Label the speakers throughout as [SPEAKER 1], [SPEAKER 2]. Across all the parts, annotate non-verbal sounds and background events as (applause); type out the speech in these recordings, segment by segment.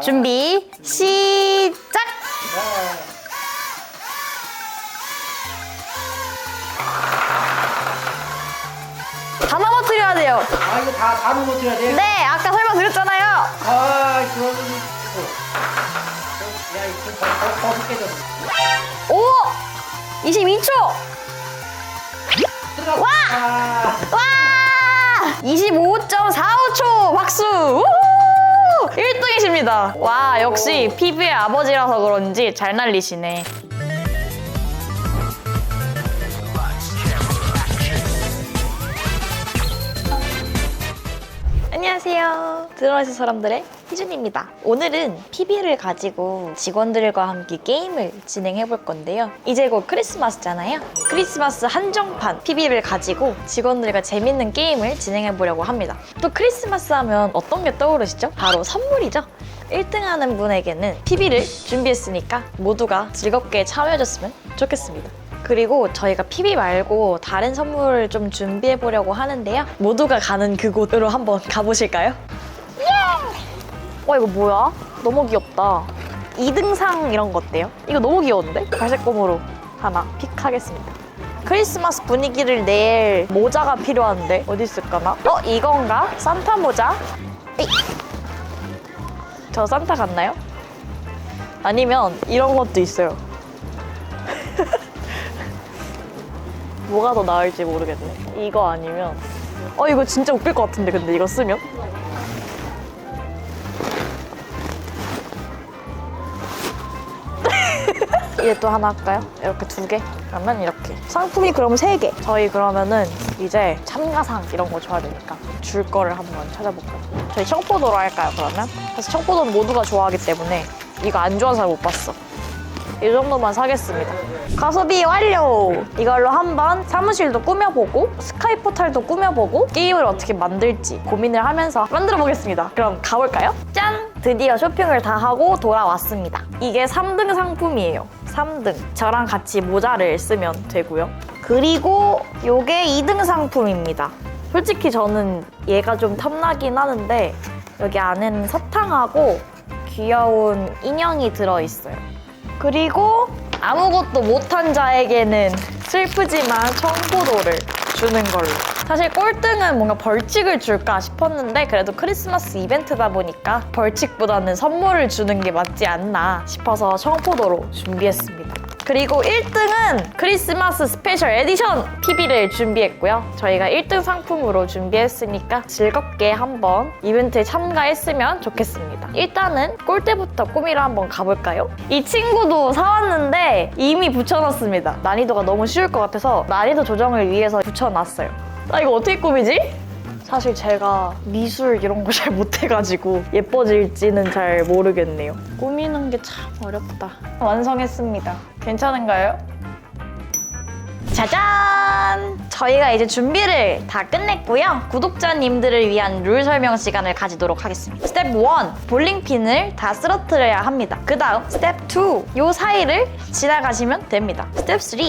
[SPEAKER 1] 준비 시작. 다 넘어뜨려야 돼요.
[SPEAKER 2] 아 이거 다, 다 넘어뜨려야 돼?
[SPEAKER 1] 네, 아까 설명드렸잖아요.
[SPEAKER 2] 아 그럼 이거 야 이거 더 깨졌어
[SPEAKER 1] 5, 22초.
[SPEAKER 2] 들어가
[SPEAKER 1] 와!
[SPEAKER 2] 아,
[SPEAKER 1] 와! 25.45초 1등이십니다. 와, 역시 피부의 아버지라서 그런지 잘 날리시네. 안녕하세요. 드러내서 사람들의 희준입니다. 오늘은 PB를 가지고 직원들과 함께 게임을 진행해 볼 건데요. 이제 곧 크리스마스잖아요. 크리스마스 한정판 PB를 가지고 직원들과 재밌는 게임을 진행해 보려고 합니다. 또 크리스마스 하면 어떤 게 떠오르시죠? 바로 선물이죠. 1등 하는 분에게는 PB를 준비했으니까 모두가 즐겁게 참여해줬으면 좋겠습니다. 그리고 저희가 PB 말고 다른 선물을 좀 준비해 보려고 하는데요. 모두가 가는 그곳으로 한번 가보실까요? 예! 와 이거 뭐야? 너무 귀엽다. 2등상 이런 거 어때요? 이거 너무 귀여운데? 갈색 곰으로 하나 픽하겠습니다. 크리스마스 분위기를 낼 모자가 필요한데 어디 있을까나? 어 이건가? 산타 모자? 에이. 저 산타 같나요? 아니면 이런 것도 있어요. (laughs) 뭐가 더 나을지 모르겠네. 이거 아니면 어 이거 진짜 웃길 것 같은데 근데 이거 쓰면 이제 또 하나 할까요? 이렇게 두 개? 그러면 이렇게 상품이 그럼 세 개. 저희 그러면은 이제 참가상 이런 거 줘야 되니까 줄 거를 한번 찾아볼까요? 저희 청포도로 할까요 그러면? 사실 청포도는 모두가 좋아하기 때문에 이거 안 좋아하는 사람 못 봤어. 이 정도만 사겠습니다. 가소비 완료! 이걸로 한번 사무실도 꾸며보고 스카이 포탈도 꾸며보고 게임을 어떻게 만들지 고민을 하면서 만들어 보겠습니다. 그럼 가볼까요? 짠! 드디어 쇼핑을 다 하고 돌아왔습니다. 이게 3등 상품이에요. 3등. 저랑 같이 모자를 쓰면 되고요. 그리고 요게 2등 상품입니다. 솔직히 저는 얘가 좀 탐나긴 하는데 여기 안에는 사탕하고 귀여운 인형이 들어있어요. 그리고 아무것도 못한 자에게는 슬프지만 청포도를 주는 걸로. 사실 꼴등은 뭔가 벌칙을 줄까 싶었는데 그래도 크리스마스 이벤트다 보니까 벌칙보다는 선물을 주는 게 맞지 않나 싶어서 청포도로 준비했습니다. 그리고 1등은 크리스마스 스페셜 에디션 PB를 준비했고요. 저희가 1등 상품으로 준비했으니까 즐겁게 한번 이벤트에 참가했으면 좋겠습니다. 일단은 꼴대부터 꾸미러 한번 가볼까요? 이 친구도 사왔는데 이미 붙여놨습니다. 난이도가 너무 쉬울 것 같아서 난이도 조정을 위해서 붙여놨어요. 아 이거 어떻게 꾸미지? 사실 제가 미술 이런 거 잘 못해가지고 예뻐질지는 잘 모르겠네요. 꾸미는 게 참 어렵다. 완성했습니다. 괜찮은가요? 짜잔! 저희가 이제 준비를 다 끝냈고요. 구독자님들을 위한 룰 설명 시간을 가지도록 하겠습니다. 스텝 1. 볼링핀을 다 쓰러뜨려야 합니다. 그 다음 스텝 2. 요 사이를 지나가시면 됩니다. 스텝 3.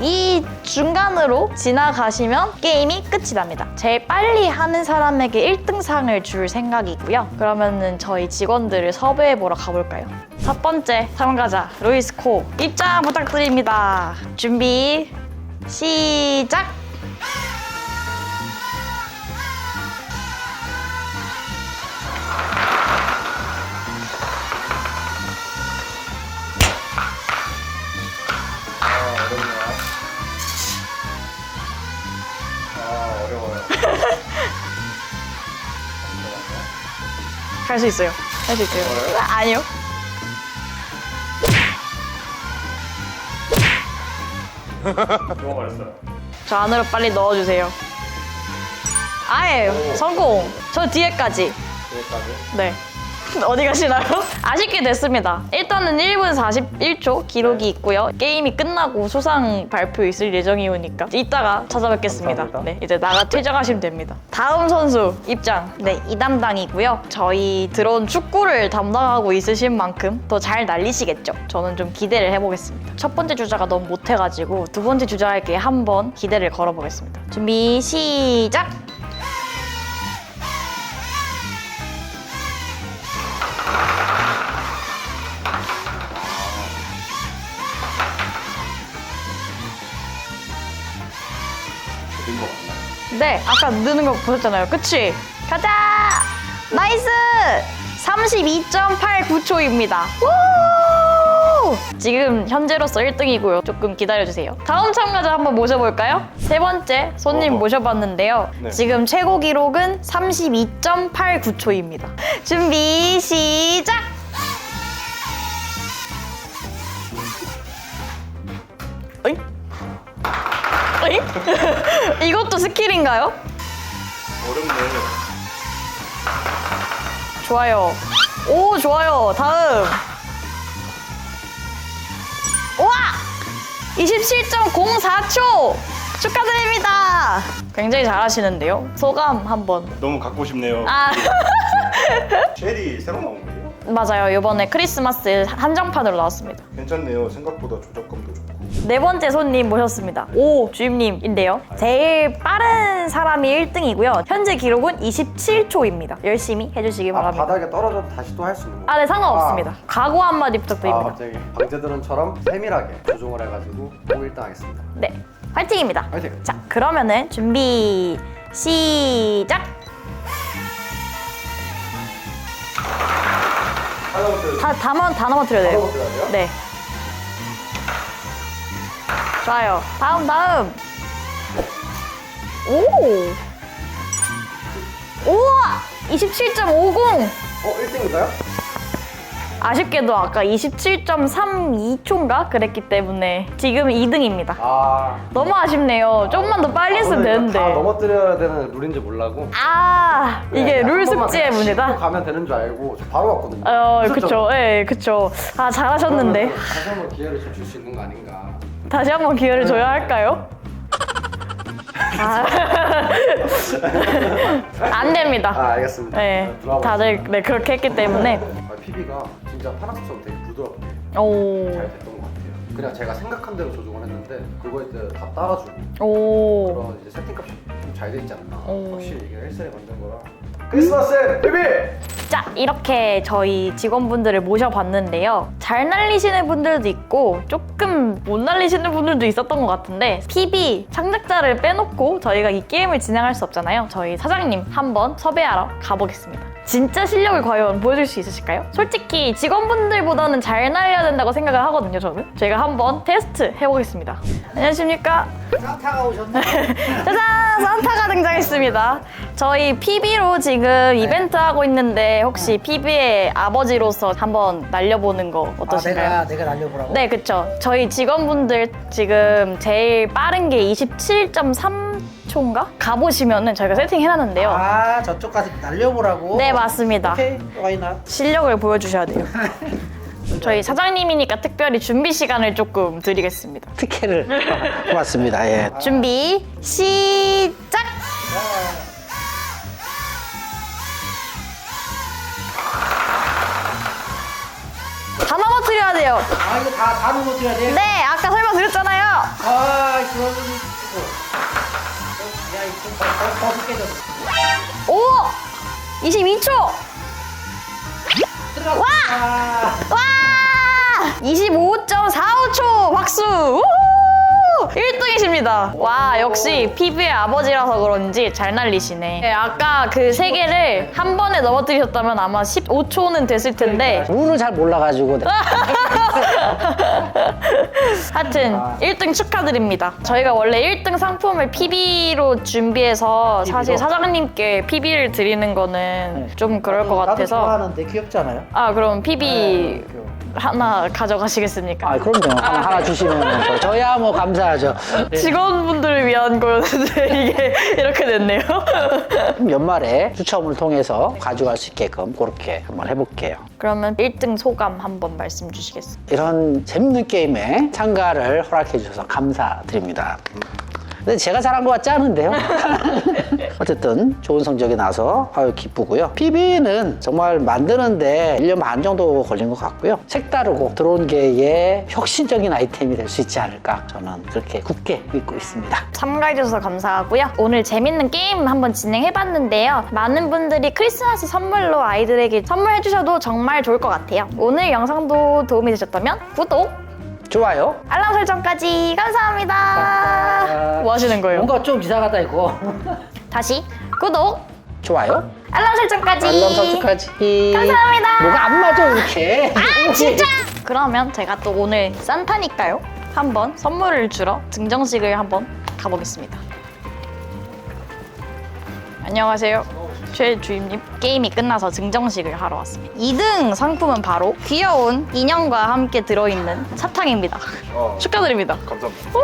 [SPEAKER 1] 이 중간으로 지나가시면 게임이 끝이 납니다. 제일 빨리 하는 사람에게 1등상을 줄 생각이고요. 그러면은 저희 직원들을 섭외해 보러 가볼까요? 첫 번째 참가자 루이스 코 입장 부탁드립니다. 준비 시작. 할 수 있어요. 할 수 있어요. 아,
[SPEAKER 2] 아니요.
[SPEAKER 1] 저 안으로 빨리 넣어주세요. 아예 성공. 저 뒤에까지.
[SPEAKER 2] 여기까지
[SPEAKER 1] 네. (laughs) 어디 가시나요? 아쉽게 됐습니다. 일단은 1분 41초 기록이 있고요. 게임이 끝나고 수상 발표 있을 예정이오니까 이따가 찾아뵙겠습니다.
[SPEAKER 2] 감사합니다.
[SPEAKER 1] 네, 이제 나가 퇴장하시면 됩니다. 다음 선수 입장. 네, 이 담당이고요. 저희 들어온 축구를 담당하고 있으신 만큼 더 잘 날리시겠죠? 저는 좀 기대를 해보겠습니다. 첫 번째 주자가 너무 못해가지고 두 번째 주자에게 한번 기대를 걸어보겠습니다. 준비 시작! 네, 아까 느는 거 보셨잖아요. 그치? 가자! 나이스! 32.89초입니다. 지금 현재로서 1등이고요. 조금 기다려주세요. 다음 참가자 한번 모셔볼까요? 세 번째 손님
[SPEAKER 3] 어허.
[SPEAKER 1] 모셔봤는데요.
[SPEAKER 3] 네.
[SPEAKER 1] 지금 최고 기록은 32.89초입니다. 준비, 시작! 이? 이것도 스킬인가요?
[SPEAKER 3] 어렵네.
[SPEAKER 1] 좋아요. 오, 좋아요. 다음. 우와! 27.04초! 축하드립니다! 굉장히 잘하시는데요? 소감 한번.
[SPEAKER 3] 너무 갖고 싶네요.
[SPEAKER 1] 아, (laughs)
[SPEAKER 3] 쉘이 새로 나온 거예요?
[SPEAKER 1] 맞아요. 이번에 크리스마스 한정판으로 나왔습니다.
[SPEAKER 3] 괜찮네요. 생각보다 조작감도 좋고.
[SPEAKER 1] 네 번째 손님 모셨습니다. 오, 주임님인데요. 제일 빠른 사람이 1등이고요. 현재 기록은 27초입니다. 열심히 해주시기
[SPEAKER 4] 아,
[SPEAKER 1] 바랍니다.
[SPEAKER 4] 바닥에 떨어져도 다시 또 할 수 있는 거.
[SPEAKER 1] 아, 네, 상관없습니다. 각오 한마디
[SPEAKER 4] 아,
[SPEAKER 1] 부탁드립니다.
[SPEAKER 4] 갑자기 방제드론처럼 세밀하게 조종을 해가지고 꼭 1등 하겠습니다.
[SPEAKER 1] 네, 화이팅입니다.
[SPEAKER 4] 화이팅!
[SPEAKER 1] 자, 그러면은 준비 시작.
[SPEAKER 4] 하나부터
[SPEAKER 1] 다 다만 다 넘어뜨려야 돼요.
[SPEAKER 4] 하나부터 해야 돼요?
[SPEAKER 1] 네. 좋아요. 다음 다음. 오. 우와! 27.50.
[SPEAKER 4] 어, 1등인가요?
[SPEAKER 1] 아쉽게도 아까 27.32초인가 그랬기 때문에 지금 2등입니다.
[SPEAKER 4] 아.
[SPEAKER 1] 너무 아쉽네요. 조금만 더 빨리 했으면
[SPEAKER 4] 오늘
[SPEAKER 1] 되는데.
[SPEAKER 4] 다 넘어뜨려야 되는 룰인지 몰라고.
[SPEAKER 1] 아, 이게
[SPEAKER 4] 네, 룰한 번만
[SPEAKER 1] 숙지의
[SPEAKER 4] 짚고
[SPEAKER 1] 문제다.
[SPEAKER 4] 가면 되는 줄 알고 저 바로 왔거든요.
[SPEAKER 1] 어? 그쵸. 예, 그쵸. 아, 잘하셨는데.
[SPEAKER 4] 그러면 다시 한번 기회를 좀 줄 수 있는 거 아닌가.
[SPEAKER 1] 다시 한번 기회를 줘야 할까요? 아. 안 됩니다.
[SPEAKER 4] 아, 알겠습니다.
[SPEAKER 1] 네,
[SPEAKER 4] 들어가
[SPEAKER 1] 다들
[SPEAKER 4] 보겠습니다.
[SPEAKER 1] 네, 그렇게 했기 때문에.
[SPEAKER 4] 아, PB가 진짜 파랑처럼 되게 부드럽게
[SPEAKER 1] 오,
[SPEAKER 4] 잘 됐던 것 같아요. 그냥 제가 생각한 대로 조종을 했는데 그거에 이제 다 따라주고
[SPEAKER 1] 오.
[SPEAKER 4] 그런 이제 세팅값이 좀 잘 돼 있지 않나.
[SPEAKER 1] 오.
[SPEAKER 4] 확실히 이게 헬스에 만든 거라. 크리스마스 PB!
[SPEAKER 1] 자, 이렇게 저희 직원분들을 모셔봤는데요. 잘 날리시는 분들도 있고, 조금 못 날리시는 분들도 있었던 것 같은데, PB 창작자를 빼놓고 저희가 이 게임을 진행할 수 없잖아요. 저희 사장님 한번 섭외하러 가보겠습니다. 진짜 실력을 과연 보여줄 수 있으실까요? 솔직히 직원분들보다는 잘 날려야 된다고 생각을 하거든요, 저는. 제가 한번 테스트 해보겠습니다. 안녕하십니까?
[SPEAKER 2] 산타가 오셨네. (laughs)
[SPEAKER 1] 짜잔! 산타가 등장했습니다. 저희 PB로 지금 이벤트 하고 있는데 혹시 PB의 아버지로서 한번 날려보는 거
[SPEAKER 2] 아,
[SPEAKER 1] 어떠신가요?
[SPEAKER 2] 내가 내가 날려보라고.
[SPEAKER 1] 네, 그쵸. 저희 직원분들 지금 제일 빠른 게 27.3 초인가? 가보시면은 저희가 세팅해놨는데요.
[SPEAKER 2] 아 저쪽 가서 날려보라고.
[SPEAKER 1] 네, 맞습니다.
[SPEAKER 2] 오케이, 와이나.
[SPEAKER 1] 실력을 보여주셔야 돼요. (laughs) 저희 사장님이니까 특별히 준비 시간을 조금 드리겠습니다.
[SPEAKER 5] 특혜를 고맙습니다. 예.
[SPEAKER 1] 준비, 시작! 다 넘어뜨려야 돼요.
[SPEAKER 2] 아 이거 다 다 넘어뜨려야 돼.
[SPEAKER 1] 네, 아까 설명드렸잖아요.
[SPEAKER 2] 아이 깨졌어.
[SPEAKER 1] 오! 22초!
[SPEAKER 2] 들어가.
[SPEAKER 1] 와!
[SPEAKER 2] 아,
[SPEAKER 1] 와! 25.45초! 박수! 우후! 1등이십니다. 와, 역시 피부의 아버지라서 그런지 잘 날리시네. 네, 아까 그 세 개를 한 번에 넘어뜨리셨다면 아마 15초는 됐을 텐데.
[SPEAKER 5] 룰을 잘 몰라가지고 (laughs)
[SPEAKER 1] 하여튼 1등 축하드립니다. 저희가 원래 1등 상품을 PB로 준비해서 사실 사장님께 PB를 드리는 거는 좀 그럴 것
[SPEAKER 2] 나도
[SPEAKER 1] 같아서
[SPEAKER 2] 좋아하는데 귀엽지 않아요?
[SPEAKER 1] 아 그럼 PB
[SPEAKER 2] 네, 귀여워.
[SPEAKER 1] 하나 가져가시겠습니까?
[SPEAKER 5] 아 그럼요. 하나, 하나 주시면 저- 저야 뭐 감사하죠.
[SPEAKER 1] 직원분들을 위한 거였는데 (laughs) 이게 이렇게 됐네요.
[SPEAKER 5] 연말에 추첨을 통해서 가져갈 수 있게끔 그렇게 한번 해볼게요.
[SPEAKER 1] 그러면 1등 소감 한번 말씀 주시겠어요?
[SPEAKER 5] 이런 재밌는 게임에 참가를 허락해 주셔서 감사드립니다. 근데 제가 잘한 것 같지 않은데요? (laughs) 어쨌든 좋은 성적이 나서 아유 기쁘고요. PB는 정말 만드는데 1년 반 정도 걸린 것 같고요. 색다르고 드론 계의 혁신적인 아이템이 될 수 있지 않을까 저는 그렇게 굳게 믿고 있습니다.
[SPEAKER 1] 참가해주셔서 감사하고요. 오늘 재밌는 게임 한번 진행해봤는데요. 많은 분들이 크리스마스 선물로 아이들에게 선물해주셔도 정말 좋을 것 같아요. 오늘 영상도 도움이 되셨다면 구독,
[SPEAKER 5] 좋아요.
[SPEAKER 1] 알람 설정까지 감사합니다. 뭐 하시는 거예요?
[SPEAKER 2] 뭔가 좀 이상하다 이거.
[SPEAKER 1] 다시 구독,
[SPEAKER 5] 좋아요.
[SPEAKER 1] 알람 설정까지.
[SPEAKER 5] 알람 설정까지.
[SPEAKER 1] 감사합니다.
[SPEAKER 5] 뭐가 안 맞아 이렇게.
[SPEAKER 1] 아 진짜! 그러면 제가 또 오늘 산타니까요. 한번 선물을 주러 증정식을 한번 가보겠습니다. 안녕하세요. 최 주임님 게임이 끝나서 증정식을 하러 왔습니다. 2등 상품은 바로 귀여운 인형과 함께 들어있는 사탕입니다.
[SPEAKER 3] 어,
[SPEAKER 1] 축하드립니다.
[SPEAKER 3] 감사합니다.
[SPEAKER 1] 오!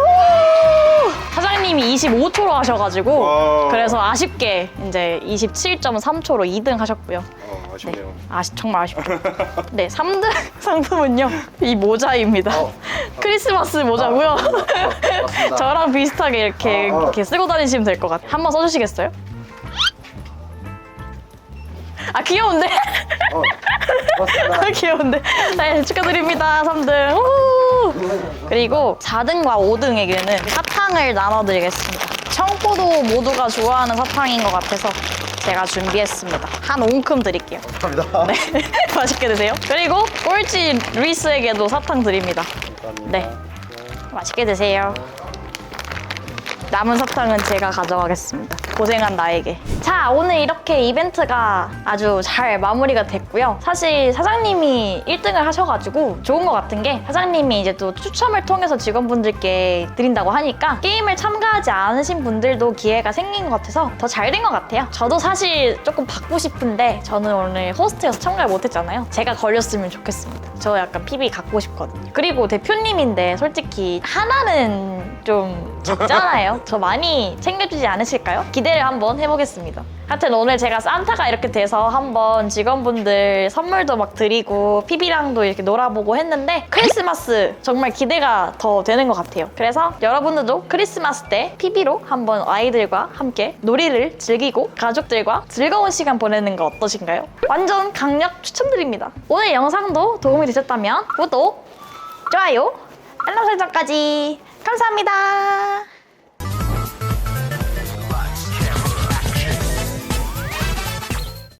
[SPEAKER 1] 사장님이 25초로 하셔가지고
[SPEAKER 3] 와.
[SPEAKER 1] 그래서 아쉽게 이제 27.3초로 2등 하셨고요.
[SPEAKER 3] 어,
[SPEAKER 1] 네,
[SPEAKER 3] 아쉽네요.
[SPEAKER 1] 아쉽 정말 아쉽죠. (laughs) 네, 3등 (laughs) 상품은요 이 모자입니다.
[SPEAKER 4] 어.
[SPEAKER 1] 크리스마스 모자고요.
[SPEAKER 4] 어, 맞습니다. (laughs)
[SPEAKER 1] 저랑 비슷하게 이렇게,
[SPEAKER 4] 어, 어.
[SPEAKER 1] 이렇게 쓰고 다니시면 될 것 같아요. 한번 써주시겠어요? 아 귀여운데?
[SPEAKER 4] 어, 고맙습니다.
[SPEAKER 1] 아, 귀여운데? 네, 축하드립니다. 3등. 우! 그리고 4등과 5등에게는 사탕을 나눠드리겠습니다. 청포도 모두가 좋아하는 사탕인 것 같아서 제가 준비했습니다. 한 옹큼 드릴게요.
[SPEAKER 4] 감사합니다. (laughs)
[SPEAKER 1] 네, (laughs) 맛있게 드세요. 그리고 꼴찌 루이스에게도 사탕 드립니다. 네, 맛있게 드세요. 남은 사탕은 제가 가져가겠습니다. 고생한 나에게. 자, 오늘 이렇게 이벤트가 아주 잘 마무리가 됐고요. 사실 사장님이 1등을 하셔가지고 좋은 것 같은 게 사장님이 이제 또 추첨을 통해서 직원분들께 드린다고 하니까 게임을 참가하지 않으신 분들도 기회가 생긴 것 같아서 더 잘 된 것 같아요. 저도 사실 조금 받고 싶은데 저는 오늘 호스트여서 참가를 못했잖아요. 제가 걸렸으면 좋겠습니다. 저 약간 PB 갖고 싶거든요. 그리고 대표님인데 솔직히 하나는 좀 적잖아요. (laughs) 저 많이 챙겨주지 않으실까요? 기대를 한번 해보겠습니다. 하여튼 오늘 제가 산타가 이렇게 돼서 한번 직원분들 선물도 막 드리고 PB랑도 이렇게 놀아보고 했는데 크리스마스 정말 기대가 더 되는 것 같아요. 그래서 여러분들도 크리스마스 때 PB로 한번 아이들과 함께 놀이를 즐기고 가족들과 즐거운 시간 보내는 거 어떠신가요? 완전 강력 추천드립니다. 오늘 영상도 도움이 되셨다면 구독, 좋아요, 알람 설정까지 감사합니다.